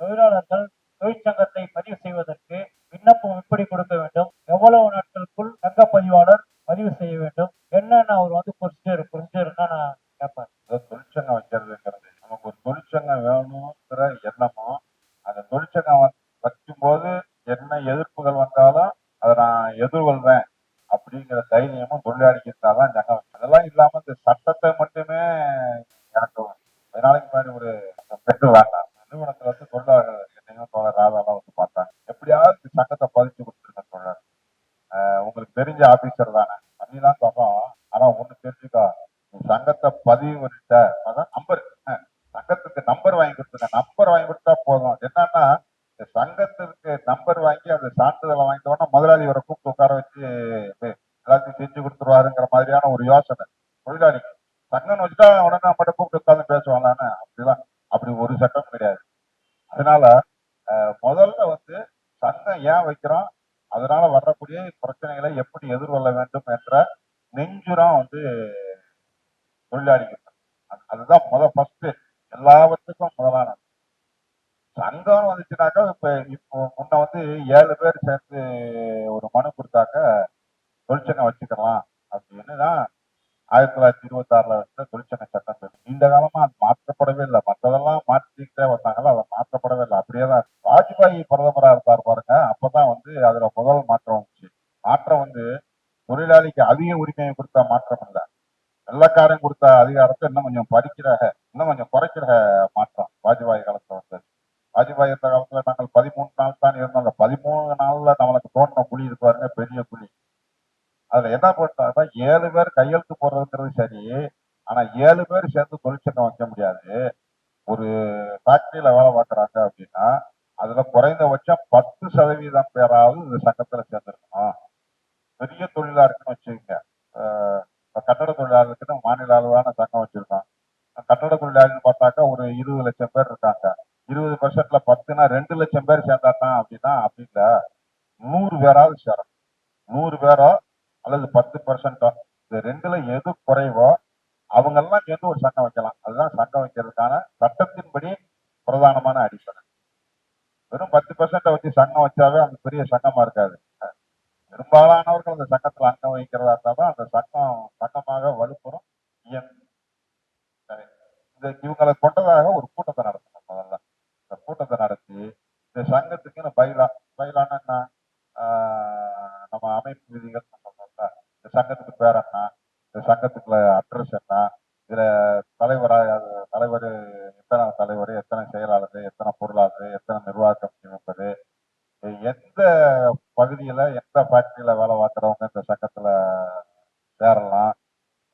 தொழிலாளர்கள் தொழிற்சங்கத்தை பதிவு செய்வதற்கு விண்ணப்பம் எப்படி கொடுக்க வேண்டும்? எவ்வளவு நாட்களுக்குள் சங்க பதிவாளர் பதிவு செய்ய வேண்டும்? என்னன்னு அவர் வந்து ப்ரொசீஜர் ப்ரொசீஜர்னா நான் கேட்பேன். தொழிற்சங்கம் வைக்கிறதுங்கிறது நமக்கு ஒரு தொழிற்சங்கம் வேணுங்கிற எண்ணமோ அந்த தொழிற்சங்கம் வந்து வைக்கும்போது என்ன எதிர்ப்புகள் வந்தாலும் அதை நான் எதிர்கொள்வேன் அப்படிங்கிற தைரியமும் தொழிலாளிக்கு இருந்தாதான் சங்கம் அதெல்லாம் இல்லாம இந்த சட்டத்தை மட்டும் உங்களுக்கு தெரிஞ்ச ஆபீசர் தானே. பண்ணிலாம் சொல்றோம் ஆனா ஒண்ணு தெரிஞ்சுக்கோ நீ சங்கத்தை பதிவு பண்ணிட்ட அதான் நம்பர். சங்கத்துக்கு நம்பர் வாங்கி கொடுத்துங்க நம்பர் வாங்கி கொடுத்தா போதும். என்னன்னா இந்த சங்கத்துக்கு நம்பர் வாங்கி அந்த சான்றிதழை வாங்கிட்டோம்னா முதலாளி வரை கூப்பிட்டு உட்கார வச்சு எல்லாத்தையும் செஞ்சு கொடுத்துருவாருங்கிற மாதிரியான ஒரு யோசனை. தொழிலாளி சங்கம் வச்சுட்டா உடனே நம்மகிட்ட கூப்பிட்டு உட்காந்து பேசுவாங்களான்னு? அப்படிலாம் அப்படி ஒரு சட்டம் கிடையாது. அதனால முதல்ல வந்து சங்கம் ஏன் வைக்கிறோம்? பிரச்சனைகளை எப்படி எதிர்கொள்ள வேண்டும் என்ற நெஞ்சுரம் வந்து தொழிலாளிகள் அது- அதுதான் முத ஃபர்ஸ்ட் எல்லாவற்றுக்கும் முதலானது. சங்கம் வந்துச்சுனாக்கா இப்ப இப்போ முன்ன வந்து ஏழு பேர் சேர்ந்து ஒரு மனு கொடுத்தாக்க தொழிற்சங்கம் வச்சுக்கலாம் அப்படின்னு தான் ஆயிரத்தி தொள்ளாயிரத்தி இருபத்தி ஆறுல வந்து தொழிற்சங்க சட்டம் இந்த காலமா அது மாற்றப்படவே இல்லை. மற்றதெல்லாம் மாற்றிக்கிட்டே வந்தாங்களோ அதை மாற்றப்படவே இல்லை. அப்படியே தான் வாஜ்பாய் பிரதமரா இருந்தார் பாருங்க. அப்பதான் வந்து அதுல முதல் மாற்றம் மாற்றம் வந்து தொழிலாளிக்கு அதிக உரிமையை கொடுத்தா மாற்றம் இல்லை வெள்ளக்காரன் கொடுத்த அதிகாரத்தை இன்னும் கொஞ்சம் பறிக்கிற இன்னும் கொஞ்சம் குறைக்கிற மாற்றம் வாஜ்பாய் காலத்துல வந்து வாஜ்பாய் இருந்த காலத்துல நாங்கள் பதிமூணு நாள் தான் இருந்தோம் அந்த பதிமூணு நாள்ல நம்மளுக்கு தோண்டின புலி இருப்பாருங்க பாருங்க பெரிய புலி. அதுல என்ன பண்ணுறாங்கன்னா ஏழு பேர் கையெழுத்து போடுறதுங்கிறது சரி ஆனா ஏழு பேர் சேர்ந்து தொழிற்சங்கம் வைக்க முடியாது. ஒரு ஃபேக்டரியில வேலை பார்க்குறாங்க அப்படின்னா அதுல குறைந்தபட்சம் பத்து சதவீதம் பேராவது இந்த சங்கத்துல சேர்ந்துருக்கணும். பெரிய தொழிலா இருக்குன்னு வச்சுக்கோங்க அஹ் கட்டட தொழிலாளர்களுக்குன்னு மாநில அளவிலான சங்கம் வச்சிருக்கோம். கட்டட தொழிலாளின்னு பார்த்தாக்கா ஒரு இருபது லட்சம் பேர் இருக்காங்க. இருபது பர்சன்ட்ல பத்துனா ரெண்டு லட்சம் பேர் சேர்ந்தாட்டான் அப்படின்னா அப்படி இல்ல. நூறு பேராவது சேரும் நூறு பேரோ அல்லது பத்து பர்சன்டோ இது ரெண்டுல எது குறைவோ அவங்கெல்லாம் சேர்ந்து ஒரு சங்கம் வைக்கலாம். அதுதான் சங்கம் வைக்கிறதுக்கான சட்டத்தின்படி பிரதானமான அடிப்படை. வெறும் பத்து பர்சன்ட வச்சு சங்கம் வச்சாவே அந்த பெரிய சங்கமா இருக்காது. சட்டம் அந்த சட்டத்தில் அங்கம் வகிக்கிறதா இருந்தாதான் அந்த சட்டம் சட்டமாக வலுப்பெறும் இயங்கும். இந்த இவங்களை கொண்டதாக ஒரு கூட்டத்தை நடத்தணும் முதல்ல. இந்த கூட்டத்தை நடத்தி இந்த சங்கத்துக்குன்னு பயிலா பைலான்னா என்ன? நம்ம அமைப்பு விதிகள் சொன்னோம்ல இந்த சங்கத்துக்கு பேர் என்ன? இந்த சங்கத்துக்குள்ள அட்ரஸ் என்ன? இதுல தலைவராக தலைவர் எத்தனை தலைவர் எத்தனை செயலாளர் எத்தனை பொருளாளர் எத்தனை நிர்வாக கமிட்டி மெம்பரு எந்த பகுதியில எந்த ஃபேக்டரியில வேலை பார்க்குறவங்க இந்த சங்கத்துல சேரலாம்.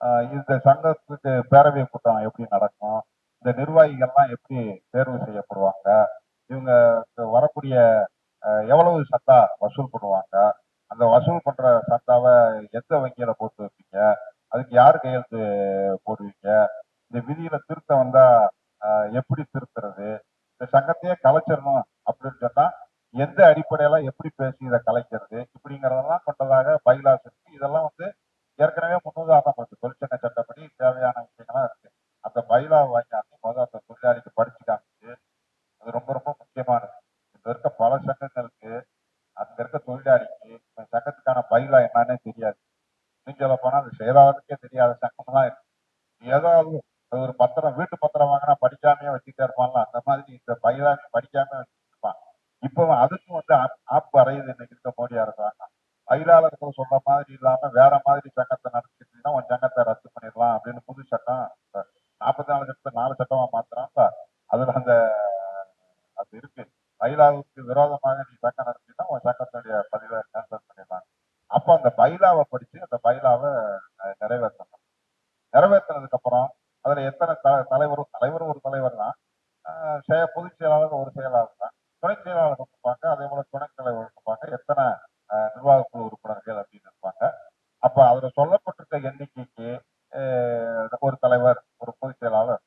ஆஹ் இந்த சங்கத்துக்கு பேரவை கூட்டம் எப்படி நடக்கும்? இந்த நிர்வாகிகள்லாம் எப்படி தேர்வு செய்யப்படுவாங்க? இவங்க வரக்கூடிய ஆஹ் எவ்வளவு சந்தா வசூல் பண்ணுவாங்க? அந்த வசூல் பண்ற சந்தாவை எந்த வங்கியில போட்டு வைப்பீங்க? அதுக்கு யார் கையெழுத்து போடுவீங்க? இந்த விதியில திருத்தம் வந்தா ஆஹ் எப்படி திருத்துறது? இந்த சங்கத்தையே கலைச்சிடணும் எந்த அடிப்படையில எப்படி பேசி இதை கலைக்கிறது இப்படிங்கிறதெல்லாம் கொண்டதாக பைலாஸ் இருக்கு. இதெல்லாம் வந்து ஏற்கனவே முன்னுதாரணம் இருக்கு தொழிற்சங்க சட்டப்படி தேவையான விஷயங்கள்லாம் இருக்கு. அந்த பைலா வாங்கி முதல் அந்த தொழிலாளிக்கு படிச்சு காமிச்சு அது ரொம்ப ரொம்ப முக்கியமானது. இங்க இருக்க பல சங்கங்களுக்கு அங்க இருக்க தொழிலாளிக்கு இந்த சங்கத்துக்கான பைலா என்னன்னே தெரியாது. இன்னும் சொல்ல போனா அது செயலாளருக்கே தெரியாத சங்கம்லாம் இருக்கு. ஏதாவது ஒரு பத்திரம் வீட்டு பத்திரம் வாங்கினா படிக்காமயே வச்சுட்டே இருப்பான்ல அந்த மாதிரி இந்த பைலாமே படிக்காம வச்சுட்டு இருப்பான் இப்போ அதுக்கும் வந்து ஆப் வரையுது இன்னைக்கு இருக்க மோடி அரசாங்கம் பயிலாளர்கள் சொல்ற மாதிரி இல்லாம வேற மாதிரி சங்கத்தை நடத்திட்டீங்கன்னா உன் சங்கத்தை ரத்து பண்ணிடலாம் அப்படின்னு புது சட்டம் நாற்பத்தி நாலு சட்டத்தை நாலு சட்டமா மாத்துறாங்க அதுல அந்த அது இருக்கு. பைலாவுக்கு விரோதமாக நீ சங்கம் நடத்தினா உன் சங்கத்துடைய பதிவை கேன்சல் பண்ணிடலாம். அப்ப அந்த பைலாவை படிச்சு அந்த பைலாவை நிறைவேற்றணும். நிறைவேற்றினதுக்கு அப்புறம் அதுல எத்தனை த- தலைவரும் ஒரு தலைவர் தான் அஹ், பொதுச் செயலாளர் தான் துணை செயலாளர் இருப்பாங்க அதே போல துணை தலைவர் இருப்பாங்க எத்தனை அஹ், நிர்வாக குழு உறுப்பினர்கள் அப்படின்னு இருப்பாங்க அப்ப அதுல சொல்லப்பட்டிருக்க எண்ணிக்கைக்கு அஹ், ஒரு தலைவர் ஒரு பொதுச் செயலாளர்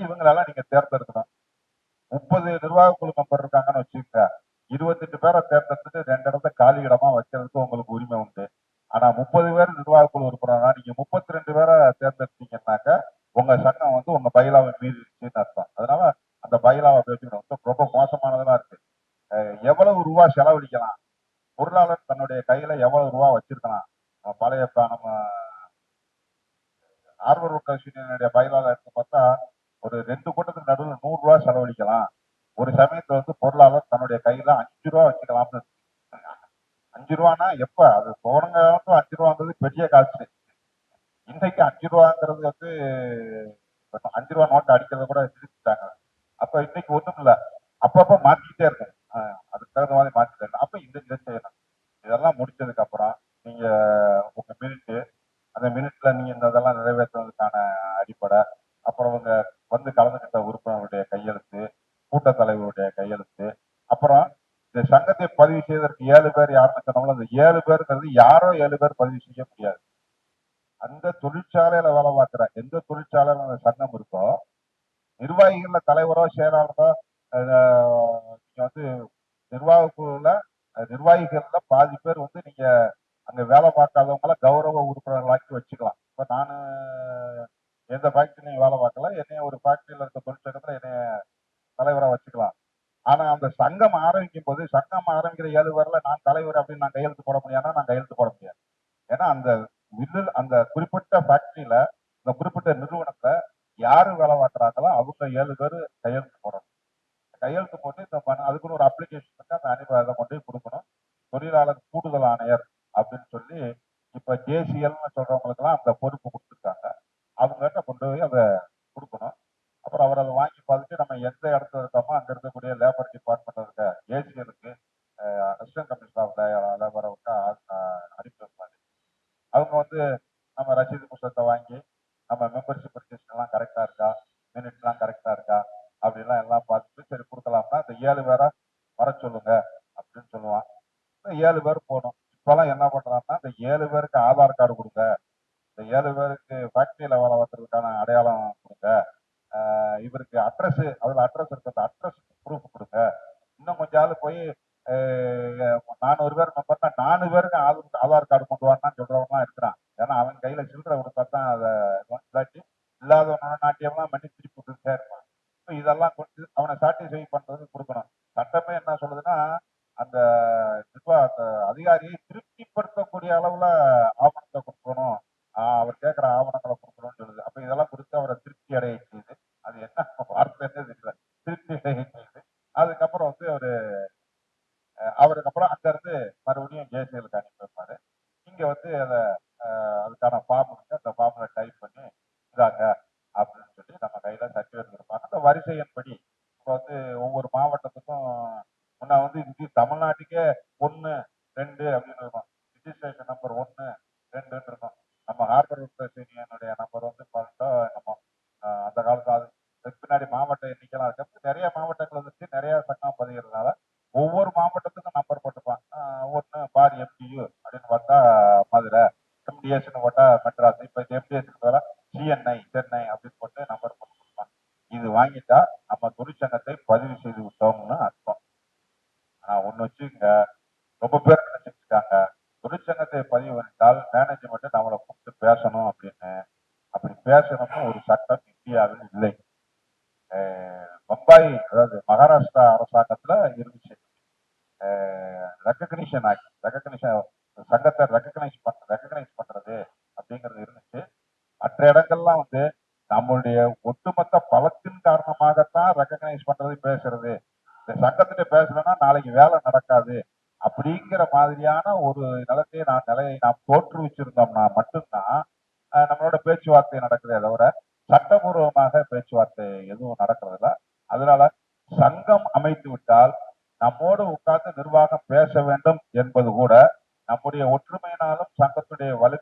இவங்களெல்லாம் நீங்க தேர்ந்தெடுக்கணும் முப்பது நிர்வாக குழு மெம்பர் இருக்காங்கன்னு வச்சுக்கோங்க. இருபத்தெட்டு பேரை தேர்ந்தெடுத்துட்டு ரெண்டு இடத்த காலி இடமா வைக்கிறதுக்கு உங்களுக்கு உரிமை உண்டு. ஆனா முப்பது பேர் நிர்வாக குழு உறுப்பினர்னா நீங்க முப்பத்தி ரெண்டு பேரை தேர்ந்தெடுத்தீங்கன்னாக்க உங்க சங்கம் வந்து உங்க பயிலாவை மீறிடுச்சுன்னு அர்த்தம். அதனால அந்த பைலாவை வந்து ரொம்ப மோசமானதெல்லாம் இருக்கு. அஹ் எவ்வளவு ரூபா செலவழிக்கலாம்? பொருளாளர் தன்னுடைய கையில எவ்வளவு ரூபா வச்சிருக்கலாம்? பழைய நம்ம ஆர்வர் கட்சியினுடைய பயிலாளர் எடுத்து பார்த்தா ஒரு ரெண்டு கூட்டத்துக்கு நடுவில் நூறு ரூபா செலவழிக்கலாம். ஒரு சமயத்துல வந்து பொருளாளர் தன்னுடைய கையில அஞ்சு ரூபா வச்சுக்கலாம்னு அஞ்சு ரூபானா எப்ப? அது போன காலத்துல அஞ்சு ரூபாங்கிறது பெரிய காசு. இன்னைக்கு அஞ்சு ரூபாங்கிறது வந்து அஞ்சு ரூபா நோட்டு அடிக்கிறத கூட நிறுத்திட்டாங்க. அப்ப இன்னைக்கு ஒண்ணும் இல்ல. அப்பப்ப மாத்திக்கிட்டே இருக்கும் ஆஹ் அதுக்கு தகுந்த மாதிரி மாற்றிட்டே இருக்கும் அப்ப இந்த இதை செய்யணும். இதெல்லாம் முடிச்சதுக்கு அப்புறம் நீங்க உங்க மினிட்டு அந்த மினிட்ல நீங்க இந்த இதெல்லாம் நிறைவேற்றுறதுக்கான அடிப்படை. அப்புறம் அவங்க வந்து கலந்துக்கிட்டு உறுப்பினருடைய கையெழுத்து கூட்டத் தலைவருடைய கையெழுத்து அப்புறம் இந்த சங்கத்தை பதிவு செய்வதற்கு ஏழு பேர் யாருன்னு சொன்னாலும் அந்த ஏழு பேருங்கிறது யாரோ ஏழு பேர் பதிவு செய்ய முடியாது. அந்த தொழிற்சாலையில வேலை பார்க்கிற எந்த தொழிற்சாலையில அந்த சங்கம் இருக்கோ நிர்வாகிகள்ல தலைவரோ செயலாளரோ நீங்க வந்து நிர்வாக குழுல நிர்வாகிகள்ல பாதி பேர் வந்து நீங்க அங்க வேலை பார்க்காதவங்கள கௌரவ உறுப்பினர்களாக்கி வச்சுக்கலாம். இப்ப நானு எந்த ஃபேக்டரிலையும் வேலை பார்க்கல என்னைய ஒரு ஃபேக்டரியில இருக்க தொழிற்சங்கத்துல என்னைய தலைவரா வச்சுக்கலாம். ஆனா அந்த சங்கம் ஆரம்பிக்கும் போது சங்கம் ஆரம்பிக்கிற ஏழு பேர்ல நான் தலைவர் அப்படின்னு நான் கையெழுத்து போட முடியாதுன்னா நான் கையெழுத்து போட முடியாது. ஏன்னா அந்த மில்லில் அந்த குறிப்பிட்ட ஃபேக்டரியில இந்த குறிப்பிட்ட நிறுவனத்தை யாரு வேலை பார்க்குறாங்களோ அவங்க ஏழு பேர் கையெழுத்து போடணும். கையெழுத்து போட்டு இந்த மனு அதுக்குன்னு ஒரு அப்ளிகேஷன் இருக்கு அந்த அனுப்பி அதை கொண்டு போய் கொடுக்கணும். தொழிலாளர் கூடுதல் ஆணையர் அப்படின்னு சொல்லி இப்ப ஜேசிஎல்னு சொல்றவங்களுக்கெல்லாம் அந்த பொறுப்பு கொடுத்துருக்காங்க அவங்ககிட்ட கொண்டு போய் அதை கொடுக்கணும் அப்புறம் அவர் அதை வாங்கி பார்த்துட்டு நம்ம எந்த இடத்துல இருக்கோமோ அங்க இருக்கக்கூடிய லேபர் டிபார்ட்மெண்ட் இருக்க ஏசிஎலுக்கு அசிஸ்டன்ட் கமிஷனர் ஆஃப் லேபருக்கு அனுப்பி வைப்பாங்க அவங்க வந்து நம்ம ரசீது புத்தகத்தை வாங்கி நம்ம மெம்பர்ஷிப் ரிஜிஸ்டர் எல்லாம் கரெக்டா இருக்கா? மினிட் எல்லாம் கரெக்டா இருக்கா? அப்படிலாம் எல்லாம் பார்த்துட்டு சரி கொடுக்கலாம்னா இந்த ஏழு பேரை வர சொல்லுங்க அப்படின்னு சொல்லுவான். ஏழு பேர் போகணும். இப்பெல்லாம் என்ன பண்றாங்கன்னா இந்த ஏழு பேருக்கு ஆதார் கார்டு கொடுங்க. இந்த ஏழு பேருக்கு ஃபேக்டரியில வேலை பார்க்கறதுக்கான அடையாளம் கொடுங்க. ஆஹ் இவருக்கு அட்ரஸ் அதுல அட்ரஸ் இருக்கு. அந்த அட்ரஸ் ப்ரூஃப் கொடுங்க. இன்னும் கொஞ்சம் ஆள் போய் நானூறு பேர் மெம்பர்னா நானூறு பேர் நாட்டியம்லாம் பண்ணி திருப்பி விட்டுட்டே இருப்பான் ஸோ இதெல்லாம் கொடுத்து அவனை சாட்டிஸ்ஃபை பண்றதுக்கு கொடுக்கணும். சட்டமே என்ன சொல்லுதுன்னா அந்த நிர்வா அந்த அதிகாரியை திருப்திப்படுத்தக்கூடிய அளவுல ஆவணத்தை கொடுக்கணும். ஆஹ் அவர் கேட்கிற ஆவணங்களை கொடுக்கணும்னு சொல்லுது அப்ப இதெல்லாம் கொடுத்து அவரை திருப்தி அடைய செய்யுது அது என்ன வார்த்தை என்ன தெரியல திருப்தி அடைய செய்யுது அதுக்கப்புறம் வந்து அவரு அஹ் அவருக்கு அப்புறம் அங்க இருந்து மறுபடியும் ஜேசிஎலுக்கு அனுப்பி வைப்பாரு இங்க வந்து அதை அதுக்கான ஃபார்ம் இருக்கு அந்த ஃபார்ம்ல டைப் பண்ணி இதாங்க அப்படின்னு சொல்லி நம்ம கையில சர்டிஃபிகேட் கொடுப்பாங்க அந்த வரிசையின்படி இப்போ வந்து ஒவ்வொரு மாவட்டத்துக்கும் நான் வந்து இது தமிழ்நாட்டுக்கே ஒன்னு ரெண்டு அப்படின்னு இருக்கும். ரிஜிஸ்ட்ரேஷன் நம்பர் ஒன்னு ரெண்டுன்னு இருக்கும் நம்ம ஹார்பர் என்னுடைய நம்பர் வந்து பார்த்தா நம்ம அந்த காலத்துல அது அதுக்கு பின்னாடி மாவட்ட எண்ணிக்கைலாம் இருக்கு. நிறைய மாவட்டங்கள் வந்துச்சு நிறைய சங்கம் பதிகிறதுனால ஒவ்வொரு மாவட்டத்துக்கும் நம்பர் போட்டுப்பான் ஒன்று பார் எம்டியு அப்படின்னு பார்த்தா மதுரை எம்டிஎஸ்னு போட்டா மெட்ராஸ். இப்போ இந்த எம்டிஎஸ்க்கு பதிலாக சிஎன்ஐ சென்னை அப்படின்னு போட்டு நம்பர் போட்டு கொடுப்பான் இது வாங்கிட்டா நம்ம தொழிற்சங்கத்தை பதிவு செய்து விட்டோம்னு அர்த்தம் ஆனா ஒண்ணு வச்சுங்க ரொம்ப பேர் நினைச்சிட்டு இருக்காங்க தொழிற்சங்கத்தை பதிவு பண்ணிட்டால் அவங்கள கூப்பிட்டு பேசணும் அப்படின்னு. அப்படி பேசணும்னு ஒரு சட்டம் இந்தியாவில் இல்லை. பம்பாய் அதாவது மகாராஷ்டிரா அரசாங்கத்துல இருந்துச்சு. ரெக்கக்னிஷன் ஆக்ட் ரெக்கக்னிஷன் சங்கத்தை ரெக்கக்னைஸ் பண்ண ரெக்கக்னைஸ் பண்றது அப்படிங்கிறது இருந்துச்சு. மற்ற இடங்கள்லாம் வந்து நம்மளுடைய ஒட்டுமொத்த பலத்தின் காரணமாகத்தான் ரெக்கக்னைஸ் பண்றது பேசுறது. இந்த சங்கத்திட்ட பேசலன்னா நாளைக்கு வேலை நடக்காது. அப்படிங்கிற மாதிரியான ஒரு நிலத்தை நான் நிலையை நாம் தோற்றுவிச்சிருந்தோம்னா மட்டும்தான் நம்மளோட பேச்சுவார்த்தை நடக்குதே தவிர சட்டபூர்வமாக பேச்சுவார்த்தை எதுவும் நடக்கிறதில்ல. அதனால சங்கம் அமைத்து விட்டால் நம்மோடு உட்கார்ந்து நிர்வாகம் பேச வேண்டும் என்பது கூட நம்முடைய ஒற்றுமையினாலும் சங்கத்துடைய வலிமையினாலும்